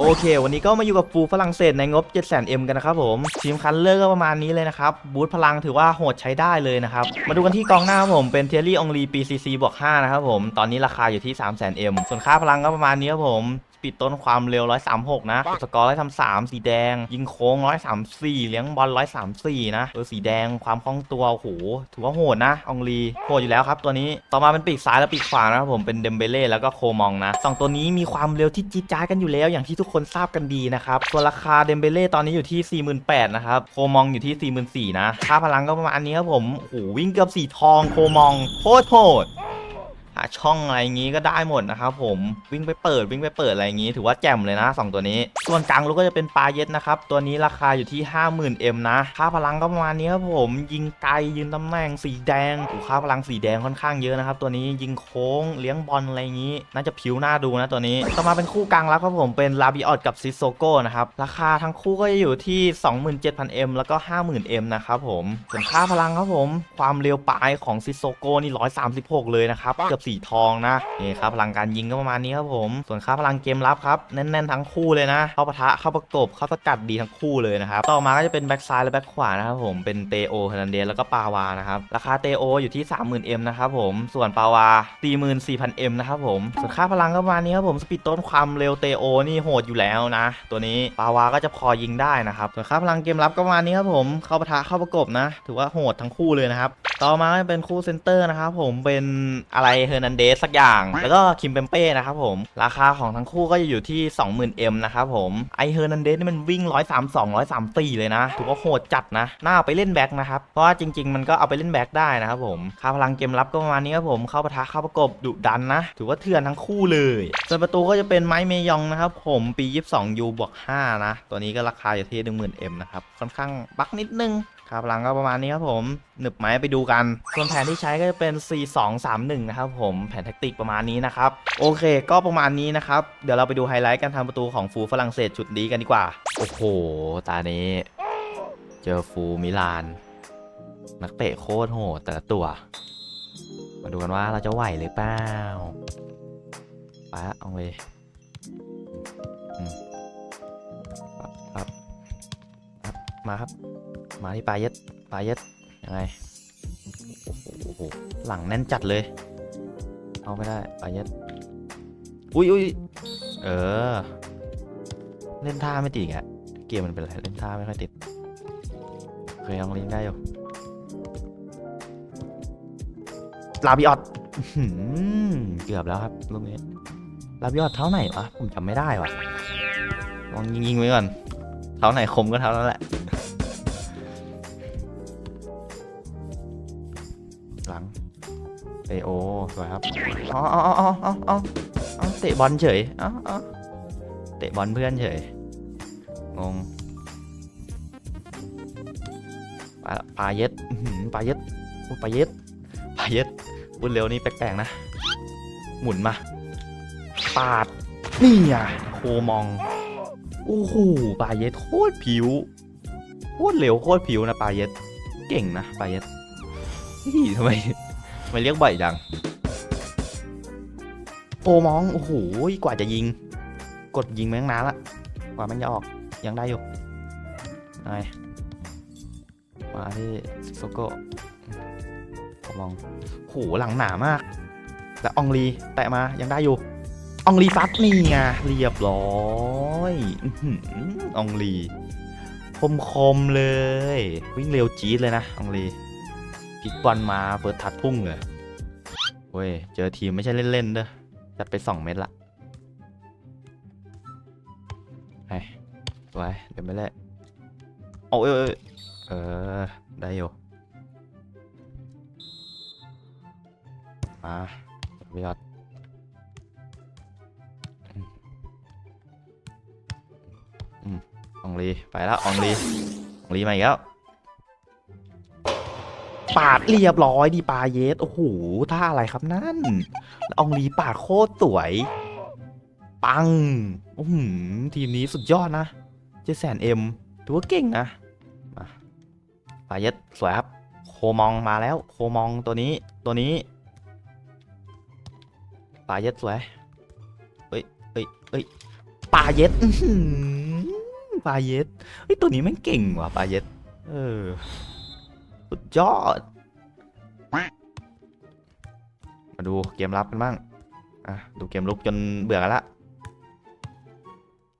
โอเค วันนี้ก็มาอยู่กับฟูฝรั่งเศสในงบ 700,000M กันนะครับผม ทีมคันเลอร์ก็ประมาณนี้เลยนะครับ บูทพลังถือว่าโหดใช้ได้เลยนะครับ มาดูกันที่กองหน้าครับผม เป็นเทอรี่องลีปีซีซีบวก5นะครับผม ตอนนี้ราคาอยู่ที่ 300,000M ส่วนค่าพลังก็ประมาณนี้ครับผม ปิดต้นความเร็ว 136 นะ สกอร์ 133 สีแดง ยิงโค้ง 134 เลี้ยงบอล 134 นะเออสีแดงความคล่องตัวโอ้โหถือว่าโหดนะอองลีโหดอยู่แล้วครับตัวนี้ต่อมาเป็นปีกซ้ายและปีกขวานะครับผมเป็นเดมเบเล่แล้วก็โคมองนะสองตัวนี้มีความเร็วที่จี๊ดจ้าดกันอยู่แล้วอย่างที่ทุกคนทราบกันดีนะครับส่วนราคาเดมเบเล่ตอนนี้อยู่ที่ 48,000นะครับโคมองอยู่ที่ 44,000นะค่าพลังก็ประมาณนี้ครับผมโอ้โหวิ่งเกือบสีทองโคมองโคตรโหดหา ช่องอะไรอย่างงี้ก็ได้หมดนะครับผมวิ่งไปเปิดวิ่งไปเปิดอะไรอย่างงี้ ถือว่าแจ่มเลยนะสองตัวนี้ ส่วนกลางลูกก็จะเป็นปลาเย็ดนะครับ ตัวนี้ราคาอยู่ที่ 50,000M นะ ค่าพลังก็ประมาณนี้ครับผม ยิงไกลยืนตำแหน่งสีแดงโอ้ค่าพลังสีแดงค่อนข้างเยอะนะครับ ตัวนี้ยิงโค้งเลี้ยงบอลอะไรอย่างงี้ น่าจะผิวหน้าดูนะตัวนี้ ต่อมาเป็นคู่กลางแล้วครับผมเป็นลาบิออดกับซิโซโก้นะครับราคาทั้งคู่ก็จะอยู่ที่ 27,000M แล้วก็ 50,000M นะครับผมส่วนค่าพลังครับผม ความเร็วปลายของซิโซโก้นี่136 เลยนะครับเกือบสีทองนะนี่ครับพลังการยิงก็ประมาณนี้ครับผม ส่วนค่าพลังเกมรับครับแน่นๆทั้งคู่เลยนะ เข้าปะทะเข้าประกบเข้าสกัดดีทั้งคู่เลยนะครับต่อมาก็จะเป็นแบ็กซ้ายและแบ็กขวานะครับผมเป็นเตโอเฮนันเดสแล้วก็ปาวานะครับราคาเตโออยู่ที่ 30,000M นะครับผมส่วนปาวา 44,000M นะครับผมส่วนค่าพลังก็ประมาณนี้ครับผมสปีดต้นความเร็วเตโอนี่โหดอยู่แล้วนะ ตัวนี้ปาวาก็จะพอยิงได้นะครับส่วนค่าพลังเกมรับก็ประมาณนี้ครับผมเข้าปะทะเข้าประกบนะ ถือว่าโหดทั้งคู่เลยนะครับต่อมาก็เป็นคู่เซนเตอร์นะครับผมเป็นอะไรเฮอร์นันเดสสักอย่าง แล้วก็คิมเปมเป้นะครับผม ราคาของทั้งคู่ก็จะอยู่ที่ 20,000M นะครับผม ไอเฮอร์นันเดสนี่มันวิ่ง 132 134 เลยนะ ถือว่าโหดจัดนะ น่าเอาไปเล่นแบ็คนะครับ เพราะว่าจริง ๆ มันก็เอาไปเล่นแบ็คได้นะครับผม ค่าพลังเกมรับก็ประมาณนี้ครับผม เข้าปะทะเข้าประกบดุดันนะ ถือว่าเถื่อนทั้งคู่เลยส่วนประตูก็จะเป็นไม้เมยองนะครับผมปี 22U บวก5นะ ตัวนี้ก็ราคาอยู่ที่ 10,000M นะครับ ค่อนข้างบักนิดนึง ค่าพลังก็ประมาณนี้ครับผมหนึบไหมไปดูกัน ส่วนแผนที่ใช้ก็จะเป็น 4 2 3 1 นะครับผมแผนแท็กติกประมาณนี้นะครับ โอเค ก็ประมาณนี้นะครับ เดี๋ยวเราไปดูไฮไลท์การทำประตูของฟูฝรั่งเศสชุดนี้กันดีกว่า โอ้โห ตานี้ เจอฟูมิลาน นักเตะโคตรโหดแต่ละตัว มาดูกันว่าเราจะไหวหรือเปล่าไปละเอาเลยมาครับ มาที่ปลายเย็ดปลายเย็ดยังไงโอ้โหหลังแน่นจัดเลย เอาไม่ได้ปลายเย็ดอุ้ยอุ้ยเออ เล่นท่าไม่ติดอะเกมมันเป็นไรเล่นท่าไม่ค่อยติดเคยลองเล่นได้อยู่ลาบิออตเกือบแล้วครับลูกนี้ลาบิออตเท่าไหนวะผมจำไม่ได้วะลองยิงๆไว้ก่อนเท่าไหนคมก็เท่านั้นแหละ เตะโอสวยครับอ๋ออ๋ออ๋ออ๋ออ๋อเตะบอลเฉยอ๋ออ๋อเตะบอลเพื่อนเฉยงงปลาปลาเย็ดปลาเย็ดปลาเย็ดปลาเย็ดบุญเร็วนี่แปลกๆนะ หมุนมา ปาด นี่อะโคมอง โอ้โหปลาเย็ดโคตรผิว โคตรเร็วโคตรผิวนะปลาเย็ด เก่งนะปลาเย็ดเฮ้ยทำไม ไมเรียกบ่อยจัง โอมอง โอ้โห กว่าจะยิง กดยิงมาตั้งนานละ กว่ามันจะออก ยังได้อยู่ไงมาที่โซโก้โอมองโหหลังหนามากแต่อองลีแตะมา ยังได้อยู่อองลีซัดนี่ไงเรียบร้อยอองลีคมคมๆเลย วิ่งเร็วจี๊ดเลยนะอองลี พลิกบอลมาเปิดทัดพุ่งเลยเว้ย เจอทีมไม่ใช่เล่นๆเด้อจัดไป2เม็ดละไอ้ไว้เดี๋ยวไม่ได้โอ้ยเอ้ยเออ ได้อยู่ มาวิยอดออืมอองลี ไปแล้วอองลี อองลีมาอีกแล้ว ปาดเรียบร้อยดีปาเยส โอ้โหท่าอะไรครับนั่นอองลีปาดโคตรสวย ปังอ้โหทีมนี้สุดยอดนะเจแสนเอ็มถือว่าเก่งนะมาปาเยสสวยครับ โคมองมาแล้ว โคมองตัวนี้ตัวนี้ปาเยสสวยเอ้ยเอ้ยเอ้ยปลาเย็ดปลาเย็ดเฮ้ยตัวนี้แม่งเก่งว่ะปลาเย็ดเออสุด ยอด มาดูเกมรับกันบ้าง อะ ดูเกมลุกจนเบื่อกันละ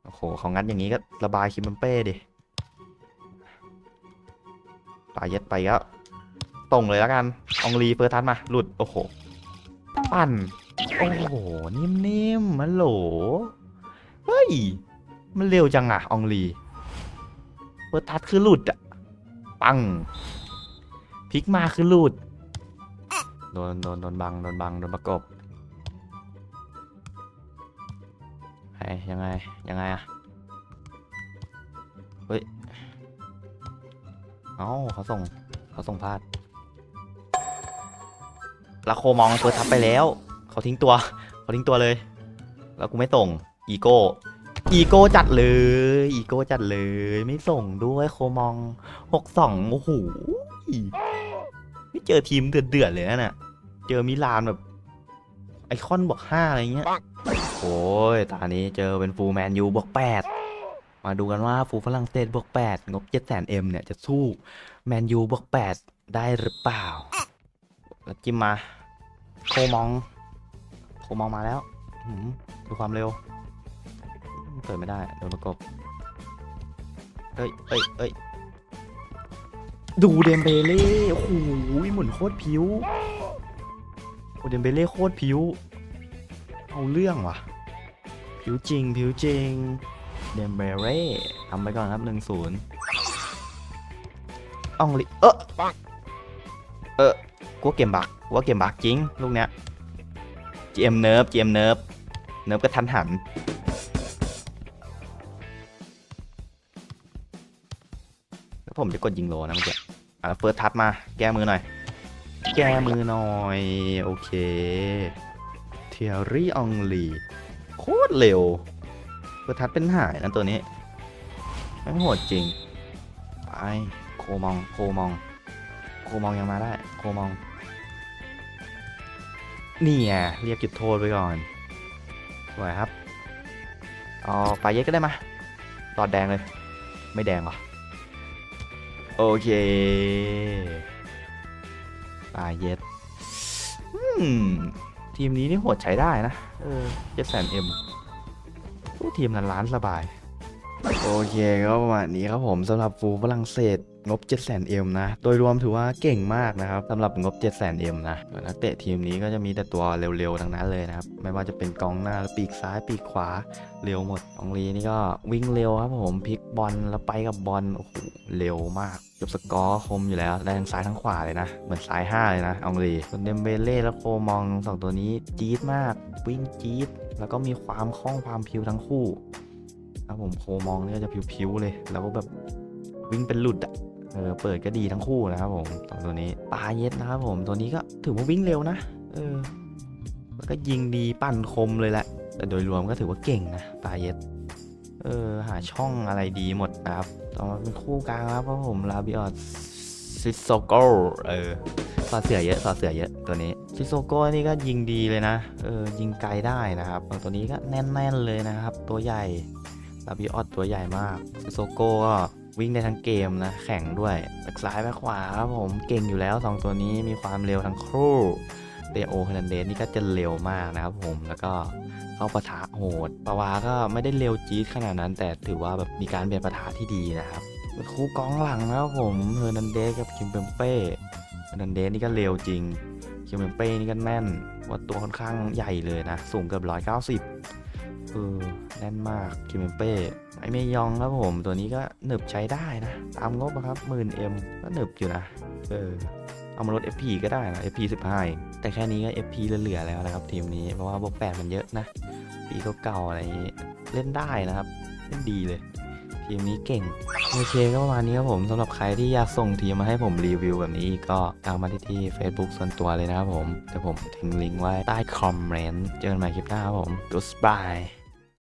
โอ้โหขางัดอย่างนี้ก็ระบายคิมเป้ดิปลาเย็ดไปแล้วตรงเลยแล้วกัน องลีเฟิร์ทันมา หลุด โอ้โห ปั่น โอ้โห นิ่มๆมันโหล เฮ้ย มันเร็วจังอะองลีเฟิร์ทัชคือหลุดอะปัง พลิกมาคือหลุดโดนโดนโดนบังโดนบังโดนประกบไอ้ยังไงยังไงอะเฮ้ยเอ้าเขาส่งเขาส่งพลาดแล้วโคมองตัวทับไปแล้ว เขาทิ้งตัว เขาทิ้งตัวเลย แล้วกูไม่ส่ง อีโก้ อีโก้จัดเลย อีโก้จัดเลย ไม่ส่งด้วยโคมองหกสองโอ้โห เจอทีมเดือดๆเลยนะเนี่ยเจอมิลานแบบไอคอนบวกห้าอะไรเงี้ยโอ้ยตอนนี้เจอเป็นฟูลแมนยูบวกแปดมาดูกันว่าฟูลฝรั่งเศสบวกแปดงบเจ็ดแสนเอ็มเนี่ยจะสู้แมนยูบวกแปดได้หรือเปล่าแล้วจิ้มมาโคมองโคมองมาแล้วหืมดูความเร็วเปิดไม่ได้โดนประกบเอ้ยเอ้ยเอ้ย ดูเดมเบเล่โอ้โหหมุนโคตรผิวโอเดมเบเล่โคตรผิว เอาเรื่องว่ะ ผิวจริง ผิวจริง เดมเบเล่ทำไปก่อนครับหนึ่งศูนย์อองลิเออเออกูว่าเกมบักกูว่าเกมบักจริง ลูกเนี้ย GM เนิร์ฟ GM เนิร์ฟ เนิร์ฟก็ทันหัน ผมจะกดยิงโลนะเมื่อกี้อะเฟิร์สทัชมา แก้มือหน่อย แก้มือหน่อย โอเค เทียรี่อองลี โคตรเร็ว เฟิร์สทัชเป็นหายนะตัวนี้ไม่โหดจริง ไป โคมอง โคมอง โคมองยังมาได้ โคมอง นี่ไงเรียกจุดโทษไปก่อนสวยครับเอาปลาเย็ดก็ได้มาตอดแดงเลย ไม่แดงเหรอ โอเคปลาเย็ดอืมทีมนี้นี่โหดใช้ได้นะเออเจ็ดแสนเอ็มทีมนั้นล้านสบาย โอเคก็ประมาณนี้ครับผมสำหรับฟูฝรั่งเศส งบ 7 0 0 0 0 0 m นะ โดยรวมถือว่าเก่งมากนะครับสำหรับงบ7 0 0 0 0 m นะนักเตะทีมนี้ก็จะมีแต่ตัวเร็วๆทั้งนั้นเลยนะครับ ไม่ว่าจะเป็นกองหน้าปีกซ้ายปีกขวาเร็วหมดอองลีนี่ก็วิ่งเร็วครับผมพลิกบอลแล้วไปกับบอลโอ้โหเร็วมากจบสกอร์คมอยู่แล้วได้ทั้งซ้ายทั้งขวาเลยนะ เหมือนซ้าย 5 เลยนะอองลีส่วนเดมเบเล่และโคมองสองตัวนี้จี๊ดมาก วิ่งจี๊ดแล้วก็มีความคล่องความพิ้วทั้งคู่ครับผมโคมองนี่ยจะผิวๆเลย แล้วก็แบบวิ่งเป็นหลุดอะ เออเปิดก็ดีทั้งคู่นะครับผมสองตัวนี้ปาเย็ดนะครับผมตัวนี้ก็ถือว่าวิ่งเร็วนะเออแล้วก็ยิงดีปั่นคมเลยแหละแต่โดยรวมก็ถือว่าเก่งนะปาเย็ดเออหาช่องอะไรดีหมดนะครับต่อมาเป็นคู่กลางครับผมลาบิออสซิโซโกเออสอดเสือเยอะสอดเสือเยอะตัวนี้ซิโซโกนี่ก็ยิงดีเลยนะเออยิงไกลได้นะครับตัวนี้ก็แน่นๆเลยนะครับ ตัวใหญ่ลาบิออสตัวใหญ่มากซิโซโกก็ วิ่งได้ทั้งเกมนะ แข่งด้วยแบกซ้ายแบกขวาครับผมเก่งอยู่แล้ว 2 ตัวนี้มีความเร็วทั้งคู่เดโอเฮนันเดสนี่ก็จะเร็วมากนะครับผมแล้วก็เข้าปะทะโหดปาวาก็ไม่ได้เร็วจี๊ดขนาดนั้น แต่ถือว่าแบบมีการเบียดปะทะที่ดีนะครับคู่กองหลังนะครับผมเฮอร์นันเดสกับคิมเปมเป้เฮอร์นันเดสนี่ก็เร็วจริงคิมเปมเป้นี่ก็แน่นว่าตัวค่อนข้างใหญ่เลยนะ สูงเกือบร้อย เออแน่นมากคิมเป้ ไอเมยองครับผมตัวนี้ก็หนึบใช้ได้นะ ตามงบนะครับหมื่นเอ็มก็หนึบอยู่นะ เออ เอามาลด FP ก็ได้นะ FP 15 แต่แค่นี้ก็ FP เหลือๆแล้วนะครับ ทีมนี้ เพราะว่าบวกแปดมันเยอะนะ ปีเก่าๆอะไรอย่างนี้เล่นได้นะครับ เล่นดีเลย ทีมนี้เก่งโอเคก็ประมาณนี้ครับผมสำหรับใครที่อยากส่งทีมมาให้ผมรีวิวแบบนี้ก็ตามมาที่ที่ Facebook ส่วนตัวเลยนะครับผมเดี๋ยวผมทิ้งลิงก์ไว้ใต้คอมเมนต์เจอกันใหม่คลิปหน้าครับผม goodbye